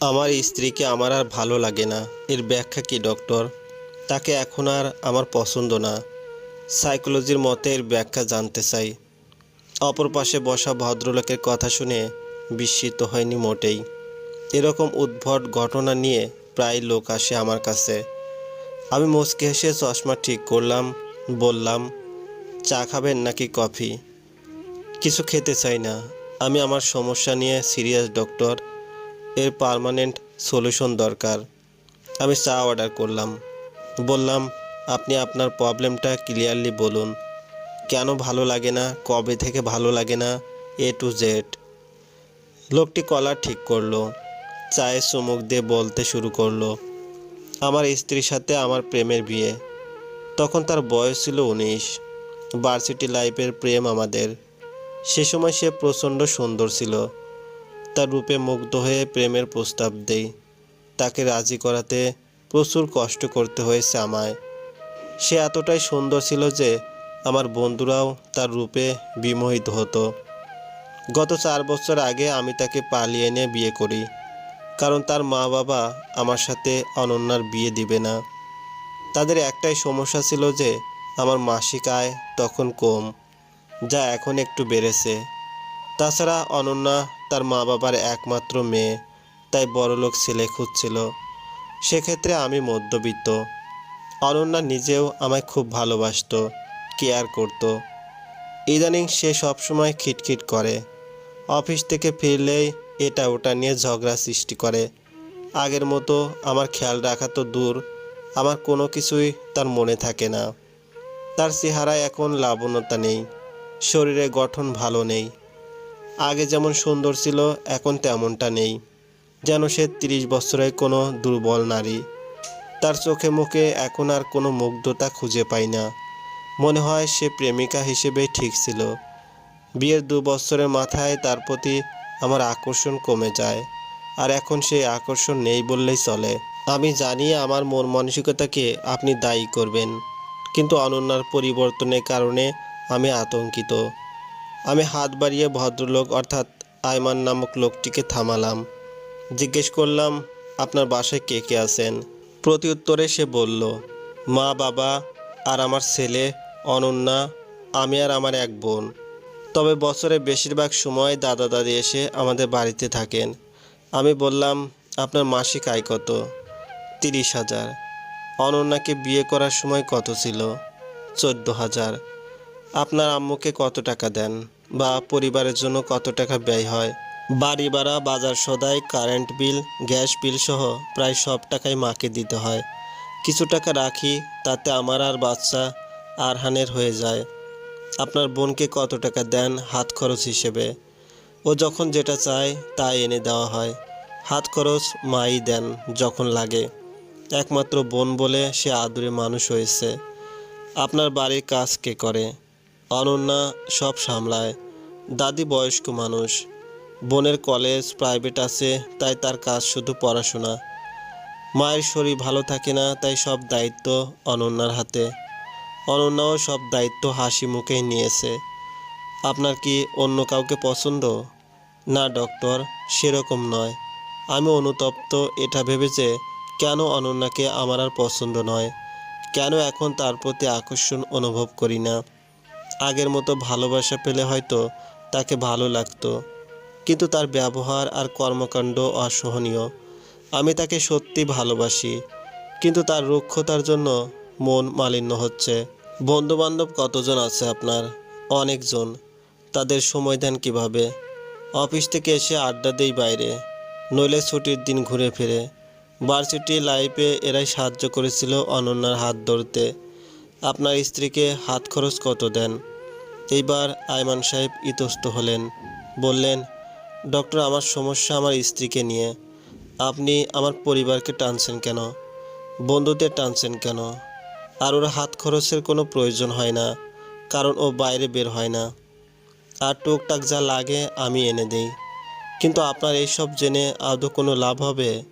আমার স্ত্রীকে আমার আর ভালো লাগে না। এর ব্যাখ্যা কি, ডক্টর? তাকে এখন আর আমার পছন্দ না। সাইকোলজির মতে এর ব্যাখ্যা জানতে চাই। অপর পাশে বসা ভদ্রলোকের কথা শুনে বিস্মিত হয়নি মোটেই। এরকম উদ্ভট ঘটনা নিয়ে প্রায় লোক আসে আমার কাছে। আমি মুচকে হেসে চশমা ঠিক করলাম, বললাম, চা খাবেন নাকি কফি? কিছু খেতে চাই না। আমি আমার সমস্যা নিয়ে সিরিয়াস, ডক্টর। এর পার্মানেন্ট সলিউশন দরকার। আমি চা অর্ডার করলাম। বললাম, আপনি আপনার প্রবলেমটা ক্লিয়ারলি বলুন। কেন ভালো লাগে না? কবে থেকে ভালো লাগে না? এ টু জেড লোকটি কলার ঠিক করল। চায়ে চুমুক দিয়ে বলতে শুরু করল, আমার স্ত্রীর সাথে আমার প্রেমের বিয়ে। তখন তার বয়স ছিল উনিশ। ভার্সিটি লাইফের প্রেম আমাদের। সে সময় সে প্রচণ্ড সুন্দর ছিল। তার রূপে মুগ্ধ হয়ে প্রেমের প্রস্তাব দেই। তাকে রাজি করাতে প্রচুর কষ্ট করতে হয়েছে আমায়। সে এতটাই সুন্দর ছিল যে আমার বন্ধুরাও তার রূপে বিমোহিত হতো। গত চার বছর আগে আমি তাকে পালিয়ে এনে বিয়ে করি। কারণ তার মা বাবা আমার সাথে অনন্যার বিয়ে দিবে না। তাদের একটাই সমস্যা ছিল যে আমার মাসিক আয় তখন কম, যা এখন একটু বেড়েছে। তাছাড়া অনন্যা তার মা বাবার একমাত্র মেয়ে, তাই বড়লোক ছেলে খুঁজছিল। সেক্ষেত্রে আমি মধ্যবিত্ত। অনন্যা নিজেও আমায় খুব ভালোবাসতো, কেয়ার করত। ইদানিং সে সবসময় খিটখিট করে। অফিস থেকে ফিরলেই এটা ওটা নিয়ে ঝগড়া সৃষ্টি করে। আগের মতো আমার খেয়াল রাখা তো দূর, আমার কোনো কিছুই তার মনে থাকে না। তার চেহারায় এখন লাবণ্যতা নেই, শরীরে গঠন ভালো নেই। আগে যেমন সুন্দর ছিল, এখন তেমনটা নেই। যেন সে তিরিশ বছরের কোনো দুর্বল নারী। তার চোখে মুখে এখন আর কোনো মুগ্ধতা খুঁজে পাই না। মনে হয় সে প্রেমিকা হিসেবে ঠিক ছিল। বিয়ের দু বছরের মাথায় তার প্রতি আমার আকর্ষণ কমে যায়। আর এখন সেই আকর্ষণ নেই বললেই চলে। আমি জানি আমার মন মানসিকতাকে আপনি দায়ী করবেন। কিন্তু অনন্যার পরিবর্তনের কারণে আমি আতঙ্কিত। আমি হাত বাড়িয়ে ভদ্রলোক অর্থাৎ আয়মান নামক লোকটিকে থামালাম। জিজ্ঞেস করলাম, আপনার বাসায় কে কে আছেন? প্রতি উত্তরে সে বলল, মা, বাবা আর আমার ছেলে, অনন্যা, আমি আর আমার এক বোন। তবে বছরে বেশিরভাগ সময় দাদা দাদি এসে আমাদের বাড়িতে থাকেন। আমি বললাম, আপনার মাসিক আয় কত? তিরিশ হাজার। অনন্যাকে বিয়ে করার সময় কত ছিল? চোদ্দ হাজার। আপনার আম্মুকে কত টাকা দেন? বা পরিবারের জন্য কত টাকা ব্যয় হয়? বাড়ি ভাড়া, বাজার সদাই, কারেন্ট বিল, গ্যাস বিল সহ প্রায় সব টাকাই মাকে দিতে হয়। কিছু টাকা রাখি, তাতে আমার আর বাচ্চা আরহানের হয়ে যায়। আপনার বোনকে কত টাকা দেন হাত খরচ হিসেবে? ও যখন যেটা চায়, তা এনে দেওয়া হয়। হাত খরচ মাই দেন যখন লাগে। একমাত্র বোন বলে সে আদুরে মানুষ হয়েছে। আপনার বাড়ির কাজ কে করে? অনন্যা সব সামলায়। দাদি বয়স্ক মানুষ। বোনের কলেজ প্রাইভেট আছে, তাই তার কাজ শুধু পড়াশোনা। মায়ের শরীর ভালো থাকে না, তাই সব দায়িত্ব অনন্যার হাতে। অনন্যাও সব দায়িত্ব হাসি মুখেই নিয়েছে। আপনার কি অন্য কাউকে পছন্দ? না, ডক্টর, সেরকম নয়। আমি অনুতপ্ত, এটা ভেবে যে কেন অনন্যাকে আমার আর পছন্দ নয়? কেন এখন তার প্রতি আকর্ষণ অনুভব করি না? আগের মতো ভালোবাসা পেলে হয়তো তাকে ভালো লাগতো। কিন্তু তার ব্যবহার আর কর্মকাণ্ড অসহনীয়। আমি তাকে সত্যি ভালোবাসি, কিন্তু তার রুক্ষতার জন্য মন মালিন্য হচ্ছে। বন্ধুবান্ধব কতজন আছে আপনার? অনেকজন। তাদের সময় দেন কীভাবে? অফিস থেকে এসে আড্ডা দেই বাইরে, নইলে ছুটির দিন ঘুরে ফিরে। ভার্সিটি লাইফে এরাই সাহায্য করেছিল অনন্যার হাত ধরতে। আপনার স্ত্রীকে হাত খরচ কত দেন? এইবার আয়মান সাহেব ইতস্ত হলেন, বললেন, ডক্টর, আমার সমস্যা আমার স্ত্রীকে নিয়ে। আপনি আমার পরিবারকে টানছেন কেন? বন্ধুদের টানছেন কেন? আর ওর হাত খরচের কোনো প্রয়োজন হয় না, কারণ ও বাইরে বের হয় না। আর টুকটাক যা লাগে আমি এনে দিই। কিন্তু আপনার এইসব জেনে আদৌ কোনো লাভ হবে?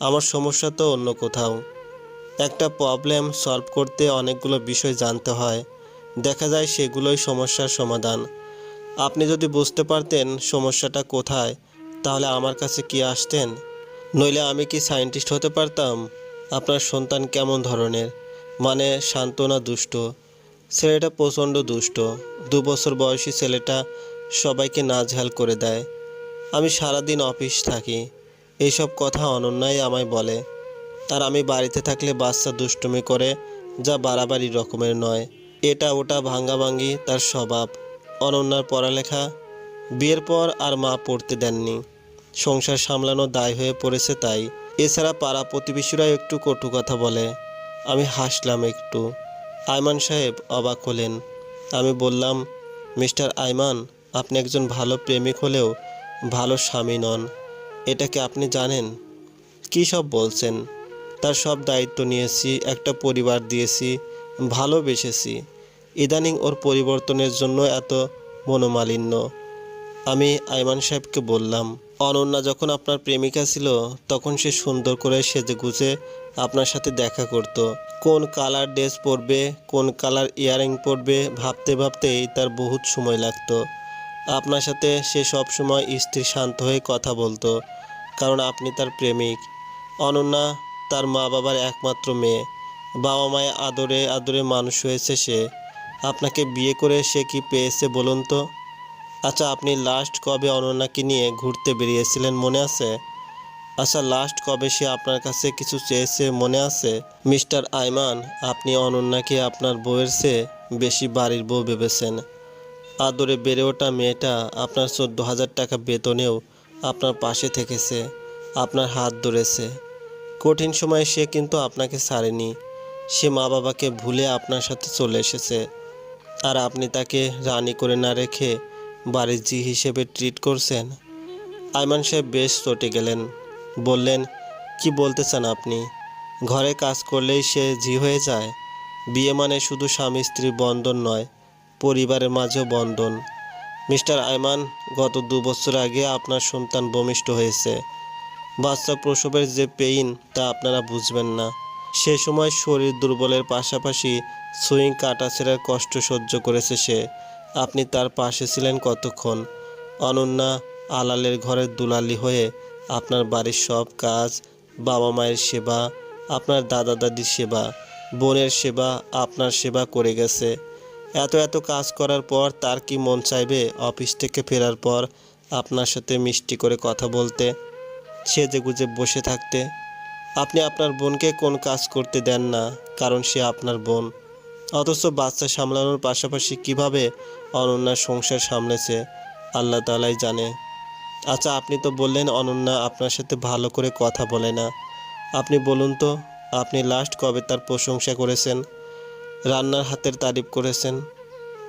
আমার সমস্যা তো অন্য কোথাও। একটা প্রবলেম সলভ করতে অনেকগুলো বিষয় জানতে হয়। দেখা যায় সেগুলোই সমস্যার সমাধান। আপনি যদি বুঝতে পারতেন সমস্যাটা কোথায়, তাহলে আমার কাছে কি আসতেন? নইলে আমি কি সায়েন্টিস্ট হতে পারতাম? আপনার সন্তান কেমন ধরনের? মানে শান্ত না দুষ্ট? ছেলেটা প্রচণ্ড দুষ্ট। দু বছর বয়সী ছেলেটা সবাইকে নাজেহাল করে দেয়। আমি সারাদিন অফিস থাকি। এইসব কথা অনন্যাই আমায় বলে। আর আমি বাড়িতে থাকলে বাচ্চা দুষ্টুমি করে, যা বাড়াবাড়ি রকমের নয়। এটা ওটা ভাঙ্গাভাঙ্গি তার স্বভাব। অনন্যার পড়ালেখা। বিয়ের পর আর মা পড়তে দেননি। সংসার সামলানো দায় হয়ে পড়েছে তাই। এছাড়া পাড়া প্রতিবেশীরা একটু কটু কথা বলে। আমি হাসলাম একটু। আয়মান সাহেব অবাক হলেন। আমি বললাম, মিস্টার আয়মান, আপনি একজন ভালো প্রেমিক হলেও ভালো স্বামী নন। এটা কি আপনি জানেন? কী সব বলছেন? তার সব দায়িত্ব নিয়েছি, একটা পরিবার দিয়েছি, ভালোবেসেছি। ইদানিং ওর পরিবর্তনের জন্য এত মনোমালিন্য। আমি আইমান সাহেবকে বললাম, অনন্যা যখন আপনার প্রেমিকা ছিল, তখন সে সুন্দর করে সেজে গুজে আপনার সাথে দেখা করত। কোন কালার ড্রেস পরবে, কোন কালার ইয়ারিং পরবে, ভাবতে ভাবতেই তার বহুত সময় লাগতো। আপনার সাথে সে সব সময় স্থির শান্ত হয়ে কথা বলতো, কারণ আপনি তার প্রেমিক। অনন্যা তার মা বাবার একমাত্র মেয়ে। বাবা মায়ের আদরে আদরে মানুষ হয়েছে সে। আপনাকে বিয়ে করে সে কি পেয়েছে বলুন তো? আচ্ছা আপনি লাস্ট কবে অনন্যাকে নিয়ে ঘুরতে বেরিয়েছিলেন মনে আছে? আচ্ছা লাস্ট কবে সে আপনার কাছে কিছু চেয়েছে মনে আছে? মিস্টার আইমান, আপনি অনন্যাকে আপনার বউয়ের চেয়ে বেশি বাড়ির বউ ভেবেছেন। আদরে বেড়ে ওঠা মেয়েটা আপনার চোদ্দ হাজার টাকা বেতনেও আপনার পাশে থেকেছে, আপনার হাত ধরেছে। কঠিন সময়ে সে কিন্তু আপনাকে ছাড়েনি। সে মা বাবাকে ভুলে আপনার সাথে চলে এসেছে। আর আপনি তাকে রানী করে না রেখে বাড়ির জি হিসেবে ট্রিট করছেন? আইমান সাহেব বেশ চটে গেলেন। বললেন, কি বলতে চান আপনি? ঘরে কাজ করলেই সে জি হয়ে যায়? বিয়ে মানে শুধু স্বামী স্ত্রীর বন্ধন নয়, পরিবারের মাঝেও বন্ধন। মিস্টার আইমান, গত দু বছর আগে আপনার সন্তান ভূমিষ্ঠ হয়েছে। বাচ্চা প্রসবের যে পেইন, তা আপনারা বুঝবেন না। সে সময় শরীর দুর্বলের পাশাপাশি সুইং কাটা কাটাছেড়ার কষ্ট সহ্য করেছে সে। আপনি তার পাশে ছিলেন কতক্ষণ? অনন্যা আলালের ঘরের দুলালি হয়ে আপনার বাড়ির সব কাজ, বাবা মায়ের সেবা, আপনার দাদা দাদির সেবা, বোনের সেবা, আপনার সেবা করে গেছে। এত এত কাজ করার পর তার কি মন চাইবে? অফিস থেকে ফেরার পর আপনার সাথে মিষ্টি করে কথা বলতে সেজে গুজে বসে থাকতে, আপনি আপনার বোনকে কোন কাজ করতে দেন না, কারণ সে আপনার বোন। অথচ বাচ্চা সামলানোর পাশাপাশি কীভাবে অনন্যার সংসার সামলেছে, আল্লাহ তালাই জানে। আচ্ছা আপনি তো বললেন অনন্যা আপনার সাথে ভালো করে কথা বলে না। আপনি বলুন তো, আপনি লাস্ট কবে তার প্রশংসা করেছেন? রান্নার হাতের তারিফ করেছেন?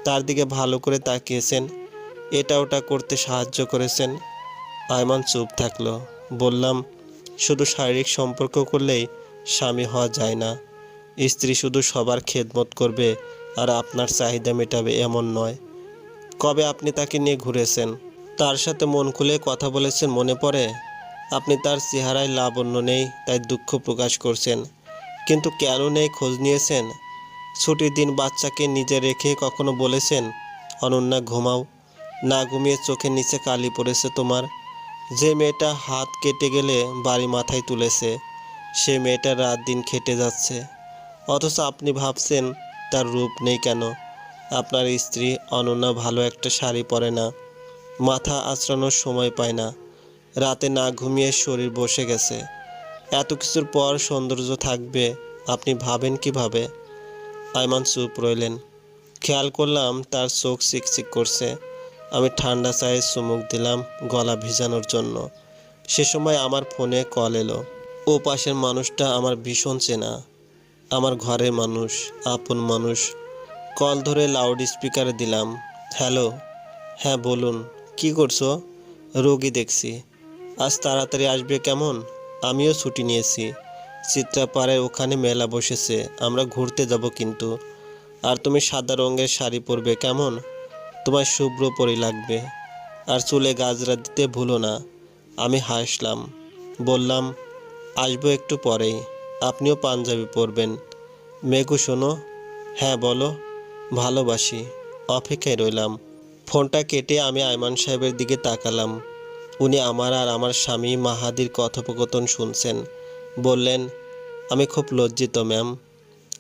তার দিকে ভালো করে তাকিয়েছেন? এটা ওটা করতে সাহায্য করেছেন? আয়মান চুপ থাকল। বললাম, শুধু শারীরিক সম্পর্ক করলেই স্বামী হওয়া যায় না। স্ত্রী শুধু সবার খেদমত করবে আর আপনার চাহিদা মেটাবে এমন নয়। কবে আপনি তাকে নিয়ে ঘুরেছেন? তার সাথে মন খুলে কথা বলেছেন মনে পড়ে? আপনি তার চেহারায় লাবণ্য নেই, তাই দুঃখ প্রকাশ করছেন। কিন্তু কেন নেই খোঁজ নিয়েছেন? ছুটির দিন বাচ্চাকে নিজে রেখে কখনো বলেছেন, অনন্যা, ঘুমাও। না ঘুমিয়ে চোখের নিচে কালি পড়েছে তোমার। যে মেয়েটা হাত কেটে গেলে বাড়ি মাথায় তুলেছে, সে মেয়েটা রাত দিন খেটে যাচ্ছে। অথচ আপনি ভাবছেন, তার রূপ নেই কেন? আপনার স্ত্রী অনন্যা ভালো একটা শাড়ি পরে না, মাথা আঁচড়ানোর সময় পায় না, রাতে না ঘুমিয়ে শরীর বসে গেছে। এত কিছুর পর সৌন্দর্য থাকবে, আপনি ভাবেন কীভাবে? আয়মান চুপ রইলেন। খেয়াল করলাম তার চোখ চিকচিক করছে। আমি ঠান্ডা চায়ে চুমুক দিলাম গলা ভিজানোর জন্য। সে সময় আমার ফোনে কল এলো। ও পাশের মানুষটা আমার ভীষণ চেনা। আমার ঘরের মানুষ, আপন মানুষ। কল ধরে লাউড স্পিকারে দিলাম, হ্যালো হ্যাঁ বলুন, কি করছ? রোগী দেখছি। আজ তাড়াতাড়ি আসবে কেমন? আমিও ছুটি নিয়েছি। চিত্রাপাড়ের ওখানে মেলা বসেছে, আমরা ঘুরতে যাব কিন্তু। আর তুমি সাদা রঙের শাড়ি পরবে কেমন? তোমার শুভ্র পরি লাগবে। আর চুলে গাজরা দিতে ভুলো না। আমি হাসলাম, বললাম, আসব একটু পরেই, আপনিও পাঞ্জাবি পরবেন। মেঘু, শোনো হ্যাঁ বলো। ভালোবাসি। অপেক্ষায় রইলাম। ফোনটা কেটে আমি আয়মান সাহেবের দিকে তাকালাম। উনি আমার আর আমার স্বামী মাহাদির কথোপকথন শুনছেন। বললেন, আমি খুব লজ্জিত, ম্যাম।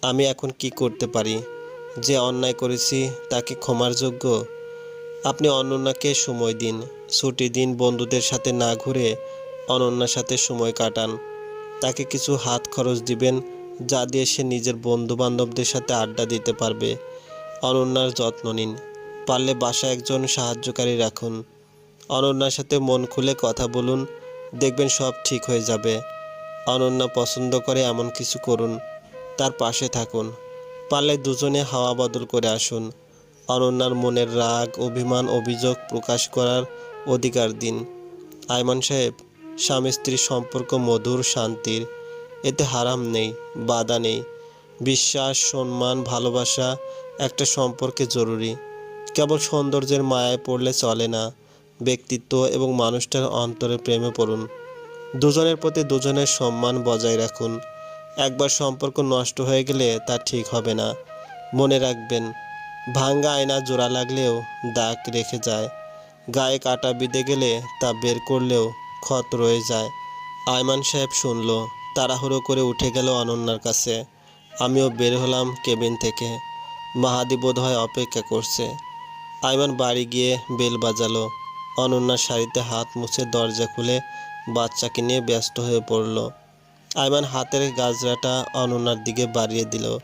আমি এখন কি করতে পারি? যে অন্যায় করেছি তাকে ক্ষমার যোগ্য? আপনি অনন্যাকে সময় দিন, ছুটি দিন, বন্ধুদের সাথে না ঘুরে অনন্যার সাথে সময় কাটান। তাকে কিছু হাত খরচ দিবেন, যা দিয়ে সে নিজের বন্ধু বান্ধবদের সাথে আড্ডা দিতে পারবে। অনন্যার যত্ন নিন, পারলে বাসা একজন সাহায্যকারী রাখুন। অনন্যার সাথে মন খুলে কথা বলুন, দেখবেন সব ঠিক হয়ে যাবে। অনন্যা পছন্দ করে এমন কিছু করুন, তার পাশে থাকুন, পারলে দুজনে হাওয়া বদল করে আসুন। অনন্যার মনের রাগ, অভিমান, অভিযোগ প্রকাশ করার অধিকার দিন। আয়মান সাহেব, স্বামী স্ত্রীর সম্পর্ক মধুর, শান্তির। এতে হারাম নেই, বাধা নেই। বিশ্বাস, সম্মান, ভালোবাসা একটা সম্পর্কে জরুরি। কেবল সৌন্দর্যের মায়ায় পড়লে চলে না। ব্যক্তিত্ব এবং মানুষটার অন্তরে প্রেমে পড়ুন। দুজনের প্রতি দুজনের সম্মান বজায় রাখুন। একবার সম্পর্ক নষ্ট হয়ে গেলে তা ঠিক হবে না। মনে রাখবেন ভাঙ্গা আয়না জোড়া লাগলেও দাগ রেখে যায়। গায়ে কাটা বিঁধে গেলে তা বের করলেও ক্ষত রয়ে যায়। আয়মান সাহেব শুনল, তাড়াহুড়ো করে উঠে গেল অনন্যার কাছে। আমিও বের হলাম কেবিন থেকে। মাহাদি বোধহয় অপেক্ষা করছে। আয়মান বাড়ি গিয়ে বেল বাজালো। অনন্যার শাড়িতে হাত মুছে দরজা খুলে বাচ্চাকে নিয়ে ব্যস্ত হয়ে পড়ল। আয়মান হাতের গাজরাটা অনন্যার দিকে বাড়িয়ে দিল।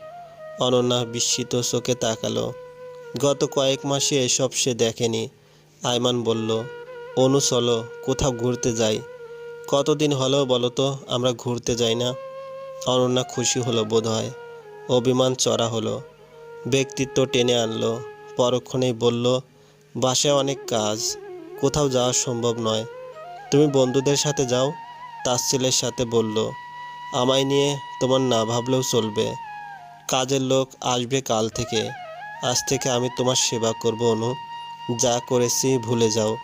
অনন্যা বিস্মিত চোখে তাকালো। গত কয়েক মাসে এসব সে দেখেনি। আয়মান বলল, অনু চলো, কোথাও ঘুরতে যাই। কতদিন হলো বলো তো, আমরা ঘুরতে যাই না। অনন্যা খুশি হলো বোধ হয় অভিমান চড়া হলো। ব্যক্তিত্ব টেনে আনলো। পরক্ষণেই বলল, বাসায় অনেক কাজ, কোথাও যাওয়া সম্ভব নয়। তুমি বন্ধুদের সাথে যাও। তাসছিলের সাথে বলল, আমায় নিয়ে তোমার না ভাবলেও চলবে। কাজের লোক আসবে কাল থেকে। আজ থেকে আমি তোমার সেবা করব, অনু। যা করেছি ভুলে যাও।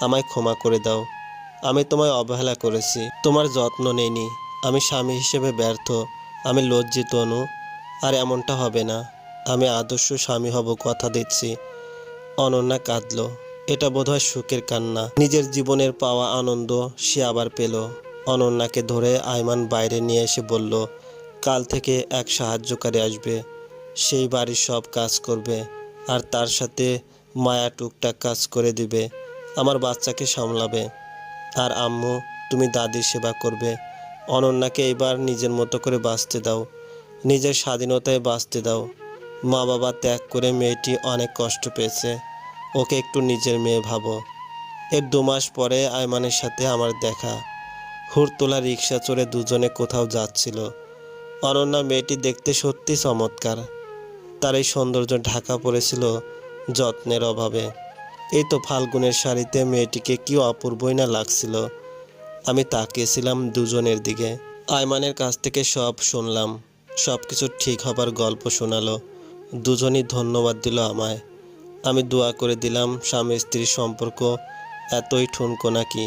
আমায় ক্ষমা করে দাও। আমি তোমায় অবহেলা করেছি। তোমার যত্ন নেইনি। আমি স্বামী হিসেবে ব্যর্থ। আমি লজ্জিত, অনু। আর এমনটা হবে না। আমি আদর্শ স্বামী হব কথা দিচ্ছি। অনন্যা কাঁদল। এটা বোধহয় সুখের কান্না। নিজের জীবনের পাওয়া আনন্দ সে আবার পেল। অনন্যাকে ধরে আয়মান বাইরে নিয়ে এসে বলল, কাল থেকে এক সাহায্যকারী আসবে। সেই বাড়ির সব কাজ করবে আর তার সাথে মায়া টুকটাক কাজ করে দিবে, আমার বাচ্চাকে সামলাবে। আর আম্মু, তুমি দাদির সেবা করবে। অনন্যাকে এবার নিজের মতো করে বাঁচতে দাও, নিজের স্বাধীনতায় বাঁচতে দাও। মা বাবা ত্যাগ করে মেয়েটি অনেক কষ্ট পেয়েছে, ওকে একটু নিজের মেয়ে ভাবো। এর দু মাস পরে আয়মানের সাথে আমার দেখা। হুড়তোলা রিক্সা চড়ে দুজনে কোথাও যাচ্ছিল। অনন্যা মেয়েটি দেখতে সত্যি চমৎকার। তার এই সৌন্দর্য ঢাকা পড়েছিল যত্নের অভাবে। এই তো ফাল্গুনের শাড়িতে মেয়েটিকে কি অপূর্বই না লাগছিল। আমি তাকিয়েছিলাম দুজনের দিকে। আয়মানের কাছ থেকে সব শুনলাম। সব কিছু ঠিক হবার গল্প শোনালো। দুজনই ধন্যবাদ দিল আমায়। আমি দোয়া করে দিলাম স্বামী স্ত্রীর সম্পর্ক এতই ঠুনকো নাকি।